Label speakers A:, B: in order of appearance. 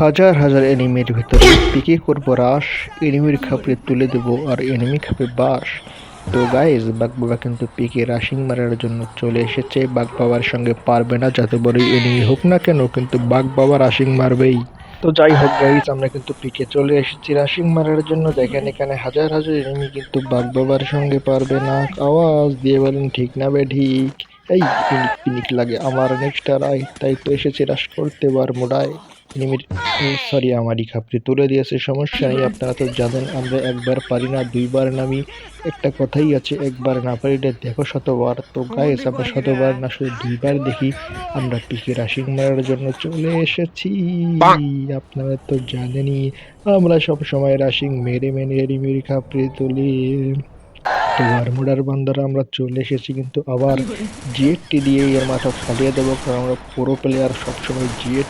A: হাজার হাজার এনিমির ভিতরে পিকে করব রাস এনিমির খাপড়ে তুলে দেবো আর এনিমি খাপে বাস। তো গাইজ বাঘ বাবা কিন্তু পিকে রাশিং মারার জন্য চলে এসেছে। বাঘ বাবার সঙ্গে পারবে না, যাতে বড়ই এনিমি হোক না কেন, কিন্তু বাঘ বাবা রাশিং মারবেই। তো যাই হোক গাইজ আমরা কিন্তু পিকে চলে এসেছি রাশিং মারার জন্য। দেখেন এখানে হাজার হাজার এনিমি কিন্তু বাঘ বাবার সঙ্গে পারবে না। আওয়াজ দিয়ে বলেন, ঠিক না বে, ঠিক। এই পিনিক লাগে আমার নেক্সট আর আই তাই তো এসেছে রাশ করতে বার মোড়ায় এনিমির সরি আমারই খাপড়ি তুলে দিয়েছে সমস্যা নেই আপনারা তো জানেন আমরা একবার পারি না দুইবার নামি একটা কথাই আছে একবার না পারিলে দেখো শতবার। তো গাইস আমরা শতবার না শুধু দুইবার দেখি আমরা পিকে রাশিং মারার জন্য চলে এসেছি। আপনারা তো জানেনই আমরা সব সময় রাশিং মেরে মেরে এরিমির খাপড়ি তুলি। বারমুডার বান্দারা আমরা চলে এসেছি, কিন্তু আবার জিএটটি দিয়ে এর মাথা ফাটিয়ে দেবো, কারণ আমরা পুরো প্লেয়ার সবসময় জিএট